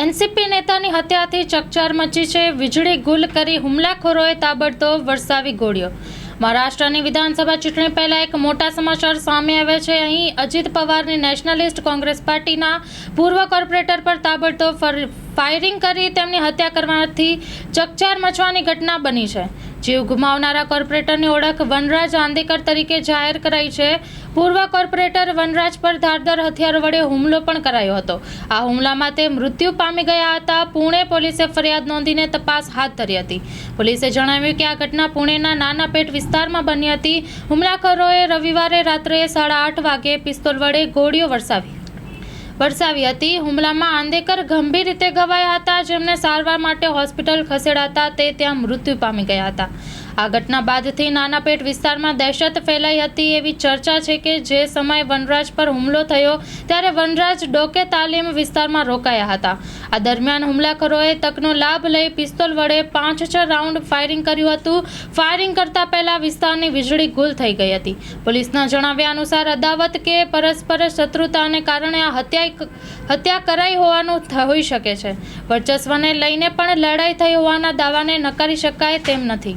NCP નેતાની હત્યાથી ચકચાર મચી છે. વીજળી ગુલ કરી હુમલાખોરોએ તાબડતોબ વરસાવી ગોળ્યો મહારાષ્ટ્રની વિધાનસભા ચૂંટણી પહેલા એક મોટા સમાચાર સામે આવ્યા છે. અહીં અજીત પવારની નેશનલિસ્ટ કોંગ્રેસ પાર્ટીના પૂર્વ કોર્પોરેટર પર તાબડતોબ ફાયરિંગ કરી તેમની હત્યા કરવાથી ચકચાર મચવાની ઘટના બની છે. જીવ ગુમાવનારા કોર્પોરેટરની ઓળખ વનરાજ આંદેકર તરીકે જાહેર કરાઈ છે. પૂર્વ કોર્પોરેટર વનરાજ પર ધારદાર હથિયાર વડે હુમલો પણ કરાયો હતો. આ હુમલામાં તે મૃત્યુ પામી ગયા હતા. પુણે પોલીસે ફરિયાદ નોંધીને તપાસ હાથ ધરી હતી. પોલીસે જણાવ્યું કે આ ઘટના પુણેના નાના પેટ વિસ્તારમાં બની હતી. હુમલાખોરોએ રવિવારે રાત્રે સાડા આઠ વાગે પિસ્તોલ વડે ગોળીઓ વરસાવી. વરસાવી હતી. હુમલામાં આંદેકર ગંભીર રીતે ઘવાયા હતા. જેમને સારવાર માટે હોસ્પિટલ ખસેડાતા તે ત્યાં મૃત્યુ પામી ગયા હતા. આ ઘટના બાદથી નાનાપેટ વિસ્તારમાં દહેશત ફેલાઈ હતી એવી ચર્ચા છે કે જે સમયે વનરાજ પર હુમલો થયો ત્યારે વનરાજ ડોકે તાલીમ વિસ્તારમાં રોકાયા હતા. આ દરમિયાન હુમલાખોરોએ તકનો લાભ લઈ પિસ્તોલ વડે પાંચ છ રાઉન્ડ ફાયરિંગ કર્યું હતું. ફાયરિંગ કરતા પહેલા વિસ્તારની વીજળી ગુલ થઈ ગઈ હતી. પોલીસના જણાવ્યા અનુસાર અદાવત કે પરસ્પર શત્રુતાને કારણે આ હત્યા હત્યા કરાઈ હોવાનું હોઈ શકે છે. વર્ચસ્વને લઈને પણ લડાઈ થઈ હોવાના દાવાને નકારી શકાય તેમ નથી.